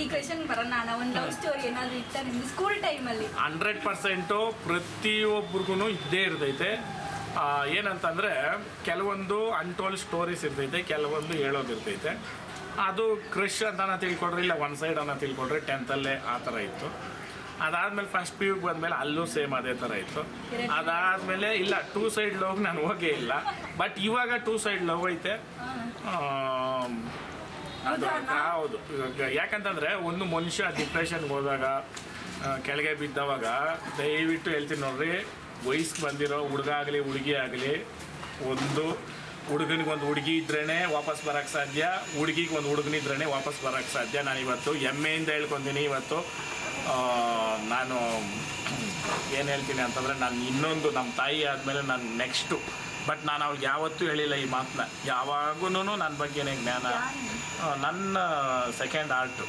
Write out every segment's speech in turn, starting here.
ಈ ಕ್ವೆಶನ್ ಬರೋಣ ಅಣ್ಣ. ಒಂದು ಲವ್ ಸ್ಟೋರಿ ಏನಾದ್ರು ಇತ್ತ ನಿಮ್ದು ಸ್ಕೂಲ್ ಟೈಮಲ್ಲಿ ಹಂಡ್ರೆಡ್ ಪರ್ಸೆಂಟು ಪ್ರತಿಯೊಬ್ಬರಿಗೂ ಇದ್ದೇ ಇರ್ತೈತೆ. ಏನಂತಂದರೆ ಕೆಲವೊಂದು ಅನ್ಟೋಲ್ ಸ್ಟೋರೀಸ್ ಇರ್ತೈತೆ ಕೆಲವೊಂದು ಹೇಳೋದಿರ್ತೈತೆ ಅದು ಕ್ರಶ್ ಅಂತ ತಿಳ್ಕೊಂಡ್ರೆ ಇಲ್ಲ ಒನ್ ಸೈಡ್ ಅನ್ನ ತಿಳ್ಕೊಂಡ್ರೆ ಟೆಂತಲ್ಲೇ ಆ ಥರ ಇತ್ತು. ಅದಾದ್ಮೇಲೆ ಫಸ್ಟ್ ಪಿ ಯುಗೆ ಬಂದಮೇಲೆ ಅಲ್ಲೂ ಸೇಮ್ ಅದೇ ಥರ ಇತ್ತು. ಅದಾದಮೇಲೆ ಇಲ್ಲ ಟೂ ಸೈಡ್ ಲವ್ ನಾನು ಹೋಗೇ ಇಲ್ಲ. ಬಟ್ ಇವಾಗ ಟೂ ಸೈಡ್ ಲವ್ ಐತೆ. ಹೌದು? ಯಾಕಂತಂದ್ರೆ ಒಂದು ಮನುಷ್ಯ ಡಿಪ್ರೆಷನ್ಗೆ ಹೋದಾಗ ಕೆಳಗೆ ಬಿದ್ದವಾಗ ದಯವಿಟ್ಟು ಹೇಳ್ತೀನಿ ನೋಡ್ರಿ ವಯಸ್ಸಿಗೆ ಬಂದಿರೋ ಹುಡುಗ ಆಗಲಿ ಹುಡುಗಿ ಆಗಲಿ ಒಂದು ಹುಡುಗನಿಗೆ ಒಂದು ಹುಡುಗಿ ಇದ್ರೇ ವಾಪಸ್ ಬರೋಕ್ಕೆ ಸಾಧ್ಯ ಹುಡುಗಿಗೆ ಒಂದು ಹುಡುಗನಿದ್ರೇ ವಾಪಸ್ ಬರೋಕ್ಕೆ ಸಾಧ್ಯ. ನಾನು ಇವತ್ತು ಹೆಮ್ಮೆಯಿಂದ ಹೇಳ್ಕೊಂತೀನಿ ಇವತ್ತು. ನಾನು ಏನು ಹೇಳ್ತೀನಿ ಅಂತಂದರೆ ನಾನು ಇನ್ನೊಂದು ನಮ್ಮ ತಾಯಿ ಆದಮೇಲೆ ನಾನು ನೆಕ್ಸ್ಟು ಬಟ್ ನಾನು ಅವ್ರಿಗೆ ಯಾವತ್ತೂ ಹೇಳಿಲ್ಲ ಈ ಮಾತನ್ನ ಯಾವಾಗೂ ನನ್ನ ಬಗ್ಗೆನೇ ಜ್ಞಾನ. ನನ್ನ ಸೆಕೆಂಡ್ ಆರ್ಟು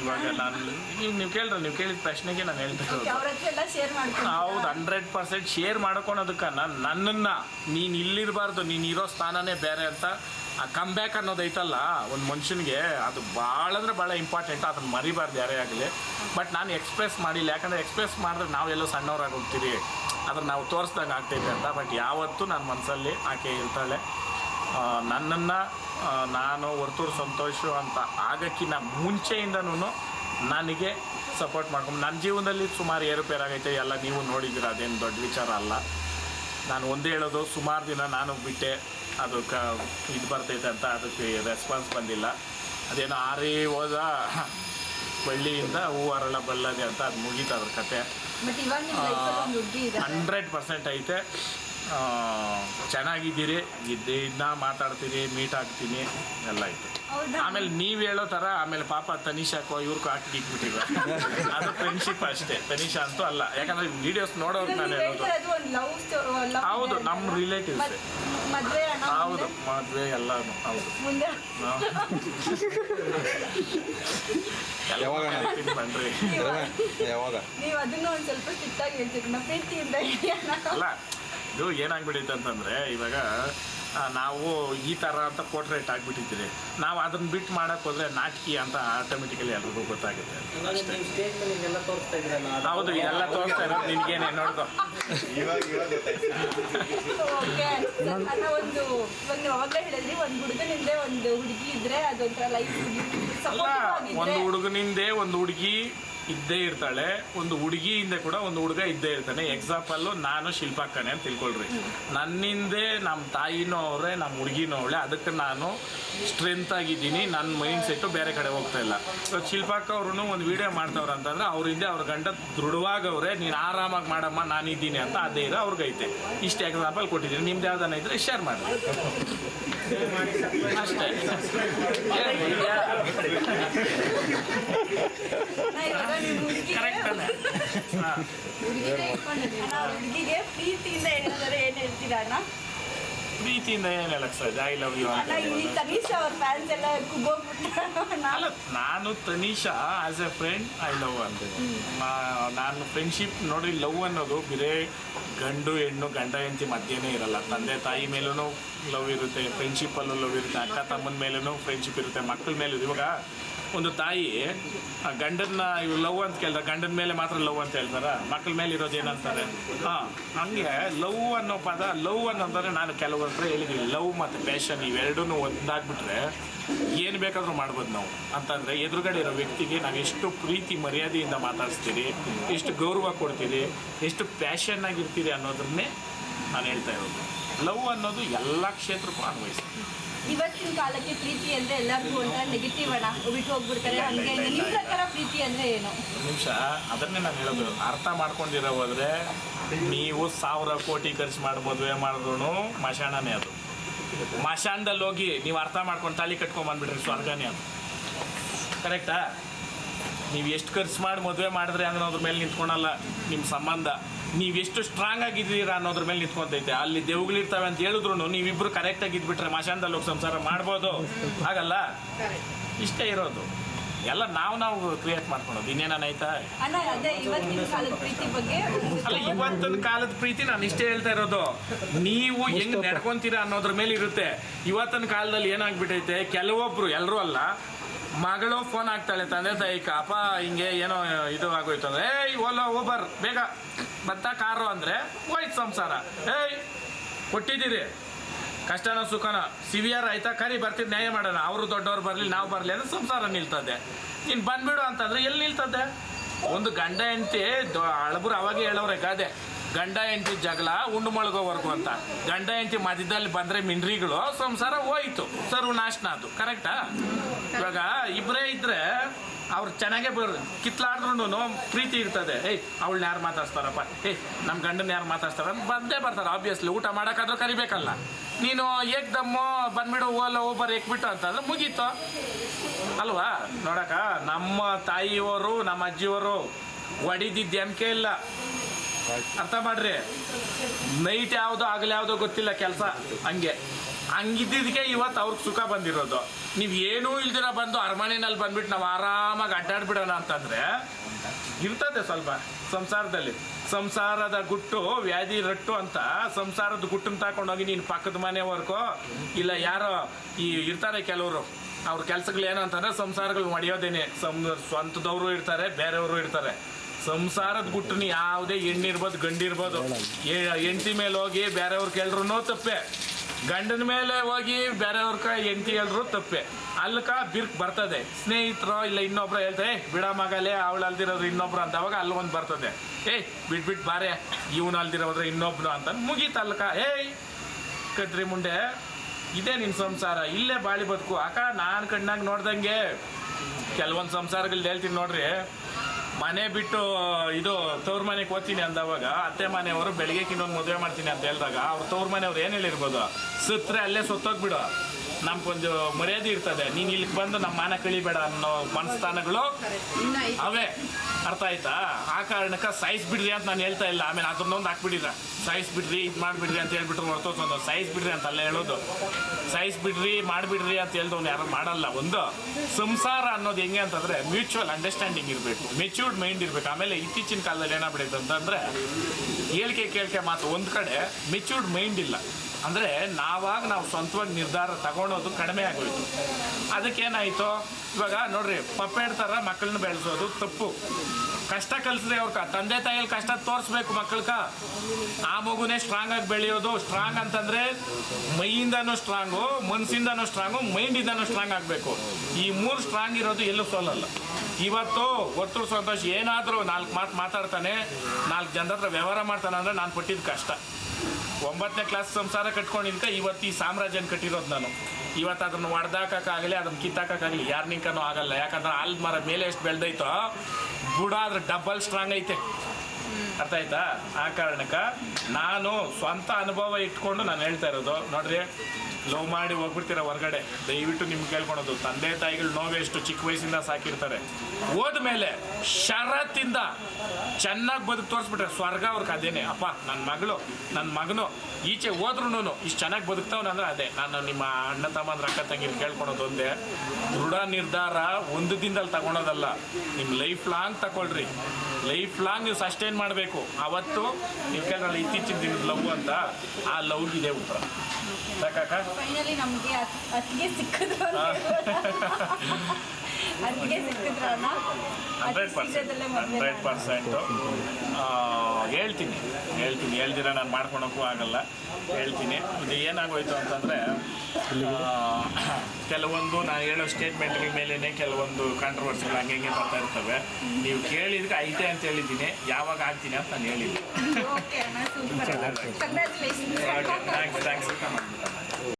ಇವಾಗ ನಾನು ನೀವು ನೀವು ಕೇಳ್ರಿ ನೀವು ಕೇಳಿದ ಪ್ರಶ್ನೆಗೆ ನಾನು ಹೇಳ್ತಾ ಇರೋದು ಅವ್ರ ಹತ್ರ ಎಲ್ಲ ಶೇರ್ ಮಾಡ್ಕೊಂಡು ಹೌದು ಹಂಡ್ರೆಡ್ ಪರ್ಸೆಂಟ್ ಶೇರ್ ಮಾಡ್ಕೊಳೋದಕ್ಕೆ ನಾನು ನನ್ನನ್ನು ನೀನು ಇಲ್ಲಿರಬಾರ್ದು ನೀನು ಇರೋ ಸ್ಥಾನನೇ ಬೇರೆ ಅಂತ ಆ ಕಮ್ಬ್ಯಾಕ್ ಅನ್ನೋದೈತಲ್ಲ ಒಂದು ಮನುಷ್ಯನಿಗೆ ಅದು ಭಾಳ ಅಂದ್ರೆ ಭಾಳ ಇಂಪಾರ್ಟೆಂಟ್ ಅದನ್ನು ಮರಿಬಾರ್ದು ಯಾರೇ ಆಗಲಿ. ಬಟ್ ನಾನು ಎಕ್ಸ್ಪ್ರೆಸ್ ಮಾಡಿಲ್ಲ ಯಾಕಂದರೆ ಎಕ್ಸ್ಪ್ರೆಸ್ ಮಾಡಿದ್ರೆ ನಾವೆಲ್ಲ ಸಣ್ಣವ್ರಾಗಿ ಹೋಗ್ತೀರಿ. ಅದನ್ನು ನಾವು ತೋರಿಸ್ದಂಗೆ ಆಗ್ತೈತೆ ಅಂತ ಬಟ್ ಯಾವತ್ತೂ ನನ್ನ ಮನಸ್ಸಲ್ಲಿ ಆಕೆ ಇರ್ತಾಳೆ. ನನ್ನನ್ನು ನಾನು ಹೊರ್ತೂರು ಸಂತೋಷ ಅಂತ ಆಗಕ್ಕಿಂತ ಮುಂಚೆಯಿಂದನೂ ನನಗೆ ಸಪೋರ್ಟ್ ಮಾಡ್ಕೊಂಡು ನನ್ನ ಜೀವನದಲ್ಲಿ ಸುಮಾರು ಏರುಪೇರಾಗೈತೆ ಎಲ್ಲ ನೀವು ನೋಡಿದ್ದೀರ ಅದೇನು ದೊಡ್ಡ ವಿಚಾರ ಅಲ್ಲ. ನಾನು ಒಂದೇ ಹೇಳೋದು ಸುಮಾರು ದಿನ ನಾನು ಬಿಟ್ಟೆ ಅದು ಕ ಇದು ಬರ್ತೈತೆ ಅಂತ ಅದಕ್ಕೆ ರೆಸ್ಪಾನ್ಸ್ ಬಂದಿಲ್ಲ. ಅದೇನೋ ಆರಿ ಹೋದ ಬಳ್ಳಿಯಿಂದ ಹೂ ಅರಳ ಬಲ್ಲದೆ ಅಂತ ಅದು ಮುಗೀತು ಅದ್ರ ಕತೆ. ಹಂಡ್ರೆಡ್ ಪರ್ಸೆಂಟ್ ಐತೆ. ಚೆನ್ನಾಗಿದ್ದೀರಿ ಇದ್ದ ಮಾತಾಡ್ತೀನಿ ಮೀಟ್ ಆಗ್ತೀನಿ ಎಲ್ಲ ಇತ್ತು ಆಮೇಲೆ ನೀವು ಹೇಳೋ ಥರ ಆಮೇಲೆ ಪಾಪ ತನಿಷಾಕೋ ಇವ್ರಿಗೂ ಹಾಕಿ ಇಟ್ಬಿಟ್ಟಿಲ್ಲ ಅದು ಫ್ರೆಂಡ್ಶಿಪ್ ಅಷ್ಟೇ. ತನಿಷಾ ಅಂತೂ ಅಲ್ಲ. ಯಾಕಂದ್ರೆ ವಿಡಿಯೋಸ್ ನೋಡೋರು ನಾನು ಹೇಳೋದು. ಒಂದು ಲವ್ ಸ್ಟೋರಿ ಹೌದು ನಮ್ಮ ರಿಲೇಟಿವ್ಸ್ ಮದ್ವೆ ಹೌದು ಮುಂದೆ- ಮದುವೆ ಎಲ್ಲಾನು ಹೌದು. ಯಾವಾಗ? ಯಾವಾಗ? ನೀವು ಅದನ್ನು ಒಂದು ಸ್ವಲ್ಪ ಹೇಳ್ತೀರಿ. ನಮ್ಮ ಪ್ರೀತಿಯಿಂದ ಅಲ್ಲ ಇದು ಏನಾಗ್ಬಿಟ್ಟೈತೆ ಅಂತಂದರೆ ಇವಾಗ ನಾವು ಈ ಥರ ಅಂತ ಪೋರ್ಟ್ರೇಟ್ ಆಗಿಬಿಟ್ಟಿದ್ದೀರಿ. ನಾವು ಅದನ್ನ ಬಿಟ್ಟು ಮಾಡಕ್ಕೆ ಹೋದರೆ ನಾಟಕಿ ಅಂತ ಆಟೋಮೆಟಿಕಲಿ ಎಲ್ರಿಗೂ ಗೊತ್ತಾಗುತ್ತೆ. ಹೌದು ಎಲ್ಲ ತೋರಿಸ್ತಾ ಇರೋದು ನಿನಗೇನೆ ಇವಾಗ ಅಣ್ಣ ಒಂದು ಇವಾಗ ನೀವು ಅವಾಗಲೇ ಹೇಳಿದ್ರಿ ಒಂದು ಹುಡುಗನಿಂದ ಒಂದು ಹುಡುಗಿ ಇದ್ರೆ ಅದೊಂಥರ ಲೈಫ್ ಅಲ್ಲ ಸಪೋರ್ಟಿವ್ ಒಂದು ಆಗಿದ್ರೆ ಹುಡುಗನಿಂದೆ ಒಂದು ಹುಡುಗಿ ಇದ್ದೇ ಇರ್ತಾಳೆ, ಒಂದು ಹುಡುಗಿಯಿಂದ ಕೂಡ ಒಂದು ಹುಡುಗ ಇದ್ದೇ ಇರ್ತಾನೆ. ಎಕ್ಸಾಂಪಲ್ಲು ನಾನು ಶಿಲ್ಪಾಕ್ಕನೆ ಅಂತ ತಿಳ್ಕೊಳ್ರಿ. ನನ್ನಿಂದೆ ನಮ್ಮ ತಾಯಿನೂ ಅವರೇ ನಮ್ಮ ಹುಡುಗಿನೂ ಅವಳೆ. ಅದಕ್ಕೆ ನಾನು ಸ್ಟ್ರೆಂತ್ ಆಗಿದ್ದೀನಿ. ನನ್ನ ಮೈಂಡ್ ಸೆಟ್ಟು ಬೇರೆ ಕಡೆ ಹೋಗ್ತಾ ಇಲ್ಲ. ಇವಾಗ ಶಿಲ್ಪಾಕ ಅವ್ರು ಒಂದು ವಿಡಿಯೋ ಮಾಡ್ತವ್ರು ಅಂತಂದ್ರೆ, ಅವ್ರ ಹಿಂದೆ ಅವ್ರ ಗಂಡ ದೃಢವಾಗವ್ರೆ ನೀನು ಆರಾಮಾಗಿ ಮಾಡಮ್ಮ ನಾನಿದ್ದೀನಿ ಅಂತ ಅದೇ ಇರೋ ಅವ್ರಿಗೈತೆ ಇಷ್ಟು ಎಕ್ಸಾಂಪಲ್ ಕೊಟ್ಟಿದ್ದೀನಿ. ನಿಮ್ದು ಯಾವ್ದಾನ ಇದ್ರೆ ಶೇರ್ ಮಾಡಿ. ಅಷ್ಟೇ. ಹುಡುಗಿಗೆ? ಪ್ರೀತಿಯಿಂದ ಹೇಳಿದ್ರೆ ಏನು ಹೇಳ್ತೀರಾ ಅಣ್ಣ? ಪ್ರೀತಿಯಿಂದ ಏನು ಐ ಲವ್ ಯು ಅಣ್ಣ ಈ ತನೀಶ್ ಅವ್ರ ಫ್ಯಾನ್ಸ್ ಎಲ್ಲ ಕುಗ್ಗೋಗ್ಬಿಟ್ಟಾರ ಅಲ್ಲ ನಾನು Tanisha as a friend I love ಅಂತ ನಾನು ಫ್ರೆಂಡ್ಶಿಪ್ ನೋಡಿ ಲವ್ ಅನ್ನೋದು ಬೇರೆ ಗಂಡು ಹೆಣ್ಣು ಗಂಡ ಹೆಂಡತಿ ಮಧ್ಯೆನೇ ಇರಲ್ಲ. ತಂದೆ ತಾಯಿ ಮೇಲೂ ಲವ್ ಇರುತ್ತೆ ಫ್ರೆಂಡ್ಶಿಪ್ಪಲ್ಲೂ ಲವ್ ಇರುತ್ತೆ ಅಕ್ಕ ತಮ್ಮನ ಮೇಲೂ ಫ್ರೆಂಡ್ಶಿಪ್ ಇರುತ್ತೆ ಮಕ್ಕಳ ಮೇಲೂ ಇವಾಗ ಒಂದು ತಾಯಿ, ಆ ಗಂಡನ್ನ ಇವ್ ಲವ್ ಅಂತ ಕೇಳ್ತಾರೆ, ಗಂಡನ ಮೇಲೆ ಮಾತ್ರ ಲವ್ ಅಂತ ಹೇಳ್ತಾರ? ಮಕ್ಕಳ ಮೇಲೆ ಇರೋದು ಏನಂತಾರೆ? ಹಾಂ, ಹಂಗೆ ಲವ್ ಅನ್ನೋ ಪದ, ಲವ್ ಅನ್ನೋದ್ರೆ ನಾನು ಕೆಲವು ಹತ್ರ ಹೇಳಿದ್ದೀನಿ. ಲವ್ ಮತ್ತು ಪ್ಯಾಷನ್ ಇವೆರಡೂ ಒಂದಾಗ್ಬಿಟ್ರೆ ಏನು ಬೇಕಾದರೂ ಮಾಡ್ಬೋದು ನಾವು. ಅಂತಂದರೆ ಎದುರುಗಡೆ ಇರೋ ವ್ಯಕ್ತಿಗೆ ನಾವು ಎಷ್ಟು ಪ್ರೀತಿ, ಮರ್ಯಾದೆಯಿಂದ ಮಾತಾಡಿಸ್ತೀರಿ, ಎಷ್ಟು ಗೌರವ ಕೊಡ್ತೀರಿ, ಎಷ್ಟು ಪ್ಯಾಷನ್ ಆಗಿರ್ತೀರಿ ಅನ್ನೋದನ್ನೇ ನಾನು ಹೇಳ್ತಾ ಇರೋದು. ಲವ್ ಅನ್ನೋದು ಎಲ್ಲ ಕ್ಷೇತ್ರಕ್ಕೂ ಅನ್ವಯಿಸ್ತೀವಿ ಇವತ್ತಿನ ಕಾಲಕ್ಕೆ ಪ್ರೀತಿ ಅಂದ್ರೆ ಎಲ್ಲರಿಗೂ ಒಂಥರ ನೆಗೆಟಿವ್ ಅಣ್ಣ. ಬಿಟ್ಟು ಹೋಗ್ಬಿಡ್ತಾರೆ. ಹಂಗೆ ನಿಮ್ಮ ಪ್ರಕಾರ ಪ್ರೀತಿ ಅಂದ್ರೆ ಏನು? ಒಂದು ನಿಮಿಷ ಅದನ್ನೇ ನಾನು ಹೇಳೋದು. ಅರ್ಥ ಮಾಡ್ಕೊಂಡಿರೋ ಹೋದ್ರೆ ನೀವು ಸಾವಿರ ಕೋಟಿ ಖರ್ಚು ಮಾಡಿ ಮದುವೆ ಮಾಡಿದ್ರು ಮಶಾಣನೇ ಅದು. ಮಶಾಣದಲ್ಲಿ ಹೋಗಿ ನೀವು ಅರ್ಥ ಮಾಡ್ಕೊಂಡು ತಾಳಿ ಕಟ್ಕೊಂಡ್ ಬಂದ್ಬಿಟ್ರಿ ಸ್ವರ್ಗನೇ ಅದು. ಕರೆಕ್ಟಾ? ನೀವು ಎಷ್ಟು ಖರ್ಚು ಮಾಡಿ ಮದುವೆ ಮಾಡಿದ್ರೆ ಅನ್ನೋದ್ರ ಮೇಲೆ ನಿಂತ್ಕೊಳಲ್ಲ ನಿಮ್ಮ ಸಂಬಂಧ. ನೀವು ಎಷ್ಟು ಸ್ಟ್ರಾಂಗ್ ಆಗಿದ್ದೀರಾ ಅನ್ನೋದ್ರ ಮೇಲೆ ನಿಂತ್ಕೊಂತೈತೆ. ಅಲ್ಲಿ ದೇವುಗಳಿರ್ತಾವೆ ಅಂತ ಹೇಳಿದ್ರು ನೀವಿಬ್ರು ಕರೆಕ್ಟಾಗಿ ಇದ್ಬಿಟ್ರೆ ಮಶಾನದಲ್ಲಿ ಹೋಗಿ ಸಂಸಾರ ಮಾಡ್ಬೋದು. ಆಗಲ್ಲ ಇಷ್ಟೇ ಇರೋದು. ಎಲ್ಲ ನಾವು ನಾವು ಕ್ರಿಯೇಟ್ ಮಾಡ್ಕೊಳೋದು. ಇನ್ನೇನಾಯ್ತಾ ಅಣ್ಣ ಅದೇ ಇವತ್ತಿನ ಕಾಲದ ಪ್ರೀತಿ ಬಗ್ಗೆ ಅಲ್ಲ ಇವತ್ತಿನ ಕಾಲದ ಪ್ರೀತಿ ನಾನು ಇಷ್ಟೇ ಹೇಳ್ತಾ ಇರೋದು. ನೀವು ಹೆಂಗ್ ನಡ್ಕೊಂತೀರಾ ಅನ್ನೋದ್ರ ಮೇಲೆ ಇರುತ್ತೆ. ಇವತ್ತಿನ ಕಾಲದಲ್ಲಿ ಏನಾಗ್ಬಿಟ್ಟೈತೆ ಕೆಲವೊಬ್ರು ಎಲ್ಲರೂ ಅಲ್ಲ ಮಗಳು ಫೋನ್ ಹಾಕ್ತಾಳೆ ತಂದೆ ತಾಯಿ ಅಪ್ಪ ಹಿಂಗೆ ಏನೋ ಇದು ಆಗೋಯ್ತು ಅಂದ್ರೆ ಏಯ್ ಓಲಾ ಓಬರ್ ಬೇಗ. ಬತ್ತ ಕಾರು ಅಂದ್ರೆ ಹೋಯ್ತು ಸಂಸಾರ. ಏಯ್, ಕೊಟ್ಟಿದ್ದೀರಿ. ಕಷ್ಟನೋ ಸುಖನೋ, ಸಿವಿಯರ್ ಆಯ್ತಾ ಕರಿ ಬರ್ತೀರಿ ನ್ಯಾಯ ಮಾಡೋಣ. ಅವರು ದೊಡ್ಡವ್ರು ಬರಲಿ, ನಾವು ಬರಲಿ ಅಂದ್ರೆ ಸಂಸಾರ ನಿಲ್ತದೆ ನೀನು ಬಂದ್ಬಿಡು ಅಂತಂದ್ರೆ ಎಲ್ಲಿ ನಿಲ್ತದೆ ಒಂದು ಗಂಡ ಹೆಂಡತಿ ಹಳಬ್ರು ಅವಾಗೇ ಹೇಳೋರೆ ಗಾದೆ, ಗಂಡ ಹೆಂಡತಿ ಜಗಳ, ಉಂಡು ಮೊಳಗೋವರೆಗೂ ಅಂತ. ಗಂಡ ಹೆಂಡತಿ ಮಧ್ಯದಲ್ಲಿ ಬಂದ್ರೆ ಮಿಂಡ್ರಿಗಳು, ಸಂಸಾರ ಹೋಯ್ತು. ಸರ್ವನಾಶನ ಅದು. ಕರೆಕ್ಟಾ? ಇವಾಗ ಇಬ್ಬರೇ ಇದ್ರೆ ಅವ್ರು ಚೆನ್ನಾಗೇ ಬರ್ ಕಿತ್ಲಾಡ್ರು ಪ್ರೀತಿ ಇರ್ತದೆ. ಏಯ್, ಅವಳನ್ನ ಯಾರು ಮಾತಾಡ್ತಾರಪ್ಪ ಏಯ್ ನಮ್ಮ ಗಂಡನ ಯಾರು ಮಾತಾಡ್ತಾರೆ ಬಂದೇ ಬರ್ತಾರೆ ಆಬ್ವಿಯಸ್ಲಿ ಊಟ ಮಾಡೋಕ್ಕಾದ್ರೂ ಕರಿಬೇಕಲ್ಲ. ನೀನು ಏಕ್ದಮ್ಮು, ಬಂದ್ಬಿಡು ಹೋಲ ಓಬರ್ ಏಕ್ಬಿಟ್ಟು ಅಂತಂದ್ರೆ ಮುಗೀತು. ಅಲ್ವಾ? ನೋಡಕ ನಮ್ಮ ತಾಯಿಯವರು, ನಮ್ಮ ಅಜ್ಜಿಯವರು ಹೊಡಿದಿದ್ದು ಎಮ್ಕೆ ಇಲ್ಲ. ಅರ್ಥ ಮಾಡ್ರಿ? ನೈಟ್ ಯಾವುದು, ಆಗಲಿ ಯಾವುದೋ ಗೊತ್ತಿಲ್ಲ ಕೆಲಸ. ಹಂಗೆ. ಹಂಗಿದ್ದಿದ್ದಕ್ಕೆ ಇವತ್ತು ಅವ್ರಿಗೆ ಸುಖ ಬಂದಿರೋದು. ನೀವು ಏನೂ ಇಲ್ದಿರ ಬಂದು ಅರಮನೆಯಲ್ಲಿ ಬಂದ್ಬಿಟ್ಟು ನಾವು ಆರಾಮಾಗಿ ಅಡ್ಡಾಡ್ಬಿಡೋಣ ಅಂತಂದ್ರೆ ಇರ್ತದೆ ಸ್ವಲ್ಪ ಸಂಸಾರದಲ್ಲಿ. ಸಂಸಾರದ ಗುಟ್ಟು, ವ್ಯಾಧಿ, ರಟ್ಟು ಅಂತ ಸಂಸಾರದ ಗುಟ್ಟನ್ನು ತಗೊಂಡೋಗಿ ನೀನು ಪಕ್ಕದ ಮನೆವರೆಗೂ ಇಲ್ಲ ಯಾರೋ ಈ ಇರ್ತಾರೆ ಕೆಲವರು. ಅವ್ರ ಕೆಲ್ಸಗಳು ಏನು ಅಂತಂದ್ರೆ ಸಂಸಾರಗಳು ಮಡಿಯೋದೇನೆ. ಸಂ ಸ್ವಂತದವರು ಇರ್ತಾರೆ, ಬೇರೆಯವರು ಇರ್ತಾರೆ. ಸಂಸಾರದ ಗುಟ್ಟನ್ನು ಯಾವುದೇ ಹೆಣ್ಣಿರ್ಬೋದು, ಗಂಡಿರ್ಬೋದು. ಹೆಂಡತಿ ಮೇಲೆ ಹೋಗಿ ಬೇರೆಯವ್ರು ಕೆಲ್ರು ತಪ್ಪೆ. ಗಂಡನ ಮೇಲೆ ಹೋಗಿ ಬೇರೆಯವ್ರ ಕೈ ಹೆಂಡತಿ ಹೇಳಿದ್ರು ತಪ್ಪೆ. ಅಲ್ಕ ಬಿರ್ಕ್ ಬರ್ತದೆ. ಸ್ನೇಹಿತರು ಇಲ್ಲ ಇನ್ನೊಬ್ರು ಹೇಳ್ತಾರೆ, ಏ, ಬಿಡ ಮಗಲೇ ಅವಳು ಅಲ್ದಿರೋದು ಇನ್ನೊಬ್ರು ಅಂತವಾಗ ಅಲ್ಲಿ ಒಂದು ಬರ್ತದೆ. ಏಯ್ ಬಿಟ್ಬಿಟ್ಟು ಬಾರೆ, ಇವನು ಅಲ್ದಿರೋದ್ರೆ ಇನ್ನೊಬ್ರು ಅಂತ. ಮುಗೀತು ಅಲ್ಕ ಏಯ್, ಕದ್ರಿ ಮುಂಡೆ, ಇದೇ ನಿನ್ನ ಸಂಸಾರ, ಇಲ್ಲೇ ಬಾಳಿ ಬದುಕು. ಅಕ್ಕ, ನಾನು ಕಣ್ಣಾಗ ನೋಡ್ದಂಗೆ. ಕೆಲವೊಂದು ಸಂಸಾರಗಳು ಹೇಳ್ತೀನಿ ನೋಡ್ರಿ. ಮನೆ ಬಿಟ್ಟು, ಇದು ತವ್ರ ಮನೆಗೆ ಹೋಗ್ತೀನಿ ಅಂದವಾಗ, ಅತ್ತೆ ಮನೆಯವರು ಬೆಳಿಗ್ಗೆ ಇನ್ನೊಂದು ಮದುವೆ ಮಾಡ್ತೀನಿ ಅಂತ ಹೇಳಿದಾಗ, ಅವ್ರು ತವ್ರ ಮನೆಯವ್ರು ಏನು ಹೇಳಿರ್ಬೋದು? ಸುತ್ತರೆ ಅಲ್ಲೇ ಸತ್ತೋಗ್ಬಿಡು. ನಮ್ಗೊಂದು ಮರ್ಯಾದೆ ಇರ್ತದೆ. ನೀನು ಇಲ್ಲಿಗೆ ಬಂದು ನಮ್ಮ ಮಾನ ಕಳಿಬೇಡ ಅನ್ನೋ ಮನಸ್ಥಾನಗಳು ಅವೇ. ಅರ್ಥ ಆಯ್ತಾ? ಆ ಕಾರಣಕ್ಕೆ ಸೈಜ್ ಬಿಡ್ರಿ ಅಂತ ನಾನು ಹೇಳ್ತಾ ಇಲ್ಲ. ಆಮೇಲೆ ಅದನ್ನೊಂದು ಹಾಕ್ಬಿಡಿರ ಸೈಜ್ ಬಿಡ್ರಿ, ಇದು ಮಾಡಿಬಿಡ್ರಿ ಅಂತ ಹೇಳ್ಬಿಟ್ರು ಹೊರತೋದು ಸೈಜ್ ಬಿಡ್ರಿ ಅಂತ ಅಲ್ಲ ಹೇಳೋದು. ಸೈಜ್ ಬಿಡ್ರಿ, ಮಾಡಿಬಿಡ್ರಿ ಅಂತ ಹೇಳ್ದವ್ನು ಯಾರು ಮಾಡಲ್ಲ. ಒಂದು, ಸಂಸಾರ ಅನ್ನೋದು ಹೆಂಗೆ ಅಂತಂದ್ರೆ ಮ್ಯೂಚುವಲ್ ಅಂಡರ್ಸ್ಟ್ಯಾಂಡಿಂಗ್ ಇರಬೇಕು. ಮೆಚ್ಯೂರ್ಡ್ ಮೈಂಡ್ ಇರಬೇಕು. ಆಮೇಲೆ ಇತ್ತೀಚಿನ ಕಾಲದಲ್ಲಿ ಏನಾಗ್ಬಿಡುತ್ತೆ ಅಂತಂದ್ರೆ ಹೇಳಿಕೆ ಕೇಳಿಕೆ ಮಾತು ಒಂದು ಕಡೆ ಮೆಚ್ಯೂರ್ಡ್ ಮೈಂಡ್ ಇಲ್ಲ. ಅಂದರೆ ನಾವಾಗ ನಾವು ಸ್ವಂತವಾಗಿ ನಿರ್ಧಾರ ತಗೊಳೋದು ಕಡಿಮೆ ಆಗೋಯಿತು. ಅದಕ್ಕೇನಾಯಿತು? ಇವಾಗ ನೋಡ್ರಿ, ಪಪ್ಪೆಡ್ ಥರ ಮಕ್ಕಳನ್ನ ಬೆಳೆಸೋದು ತಪ್ಪು. ಕಷ್ಟ ಕಲಿಸಿದ್ರೆ ಅವ್ರ ತಂದೆ ತಾಯಿಯಲ್ಲಿ ಕಷ್ಟ ತೋರಿಸ್ಬೇಕು ಮಕ್ಕಳ್ಕ ಆ ಮಗುನೇ ಸ್ಟ್ರಾಂಗ್ ಆಗಿ ಬೆಳೆಯೋದು. ಸ್ಟ್ರಾಂಗ್ ಅಂತಂದ್ರೆ ಮೈಯಿಂದನೂ ಸ್ಟ್ರಾಂಗು ಮನಸ್ಸಿಂದನೂ ಸ್ಟ್ರಾಂಗು ಮೈಂಡಿಂದನೂ ಸ್ಟ್ರಾಂಗ್ ಆಗಬೇಕು. ಈ ಮೂರು ಸ್ಟ್ರಾಂಗ್ ಇರೋದು ಎಲ್ಲೂ ಸೋಲಲ್ಲ. ಇವತ್ತು ಒತ್ತು ಸಂತೋಷ ಏನಾದರೂ ನಾಲ್ಕು ಮಾತು ಮಾತಾಡ್ತಾನೆ, ನಾಲ್ಕು ಜನರ ಹತ್ರ ವ್ಯವಹಾರ ಮಾಡ್ತಾನೆ ಅಂದರೆ ನಾನು ಪಟ್ಟಿದ್ದು ಕಷ್ಟ. ಒಂಬತ್ತನೇ ಕ್ಲಾಸ್ ಸಂಸಾರ ಕಟ್ಕೊಂಡಿದ್ಕ ಇವತ್ತು ಈ ಸಾಮ್ರಾಜ್ಯನ ಕಟ್ಟಿರೋದು ನಾನು. ಇವತ್ತು ಅದನ್ನು ಒಡೆದಾಕಾಗಲಿ ಅದನ್ನು ಕಿತ್ತಾಕಾಗಲಿ ಯಾರ ನಿಂಕನೂ ಆಗಲ್ಲ. ಯಾಕಂದ್ರೆ ಆಲ್ದ ಮರ ಮೇಲೆ ಎಷ್ಟು ಬೆಳೆದೈತೋ ಬುಡ ಅದ್ರ ಡಬಲ್ ಸ್ಟ್ರಾಂಗ್ ಐತೆ. ಅರ್ಥ ಆಯ್ತಾ? ಆ ಕಾರಣಕ್ಕೆ ನಾನು ಸ್ವಂತ ಅನುಭವ ಇಟ್ಕೊಂಡು ನಾನು ಹೇಳ್ತಾ ಇರೋದು. ನೋಡ್ರಿ ಲವ್ ಮಾಡಿ ಹೋಗ್ಬಿಡ್ತೀರ ಹೊರಗಡೆ? ದಯವಿಟ್ಟು ನಿಮ್ಗೆ ಕೇಳ್ಕೊಳೋದು. ತಂದೆ ತಾಯಿಗಳು ನೋವೆಷ್ಟು ಚಿಕ್ಕ ವಯಸ್ಸಿಂದ ಸಾಕಿರ್ತಾರೆ. ಹೋದ್ಮೇಲೆ ಶರತ್ತಿಂದ ಚೆನ್ನಾಗಿ ಬದುಕು ತೋರಿಸ್ಬಿಟ್ರೆ ಸ್ವರ್ಗ ಅವ್ರಿಗೆ ಅದೇನೆ ಅಪ್ಪ ನನ್ನ ಮಗಳು ನನ್ನ ಮಗನು, ಈಚೆ ಹೋದ್ರೂ ಇಷ್ಟು ಚೆನ್ನಾಗಿ ಬದುಕ್ತಾವನ ಅಂದ್ರೆ ಅದೇ. ನಾನು ನಿಮ್ಮ ಅಣ್ಣ ತಮ್ಮಂದ್ರ ಅಕ್ಕ ತಂಗಿ ಕೇಳ್ಕೊಳೋದು ಒಂದೇ. ದೃಢ ನಿರ್ಧಾರ ಒಂದು ದಿನದಲ್ಲಿ ತಗೊಳೋದಲ್ಲ. ನಿಮ್ಮ ಲೈಫ್ ಲಾಂಗ್ ತಗೊಳ್ರಿ ಲೈಫ್ ಲಾಂಗ್ ನೀವು ಸಸ್ಟೈನ್ ಮಾಡಬೇಕು. ಅವತ್ತು, ನೀವು ಕೇಳಲ್ಲ ಇತ್ತೀಚಿನ ದಿನದ ಲವ್ ಅಂತ. ಆ ಲವ್ಗಿದೆ ಉತ್ತರ. ಸಾಕಾಕ ಫೈನಲಿ ನಮಗೆ ಅತ್ತಿಗೆ ಸಿಕ್ಕಿದ್ರು ಅತ್ತಿಗೆ ಸಿಕ್ಕಿದ್ರು ಹಂಡ್ರೆಡ್ ಪರ್ಸೆಂಟ್ ಹಂಡ್ರೆಡ್ ಪರ್ಸೆಂಟು. ಹೇಳ್ತೀನಿ ಹೇಳ್ತೀನಿ. ಹೇಳ್ದಿರ ನಾನು ಮಾಡ್ಕೊಳಕ್ಕೂ ಆಗಲ್ಲ. ಹೇಳ್ತೀನಿ. ಇದು ಏನಾಗೋಯ್ತು ಅಂತಂದರೆ ಕೆಲವೊಂದು ನಾನು ಹೇಳೋ ಸ್ಟೇಟ್ಮೆಂಟ್ಗಳ ಮೇಲೇ ಕೆಲವೊಂದು ಕಾಂಟ್ರವರ್ಸಿಗಳು ಹಂಗೆ ಹಿಂಗೆ ಬರ್ತಾ ಇರ್ತವೆ. ನೀವು ಕೇಳಿದ್ರೆ ಐತೆ ಅಂತ ಹೇಳಿದ್ದೀನಿ. ಯಾವಾಗ ಆಗ್ತೀನಿ ಅಂತ ನಾನು ಹೇಳಿದ್ದೀನಿ. Thanks thanks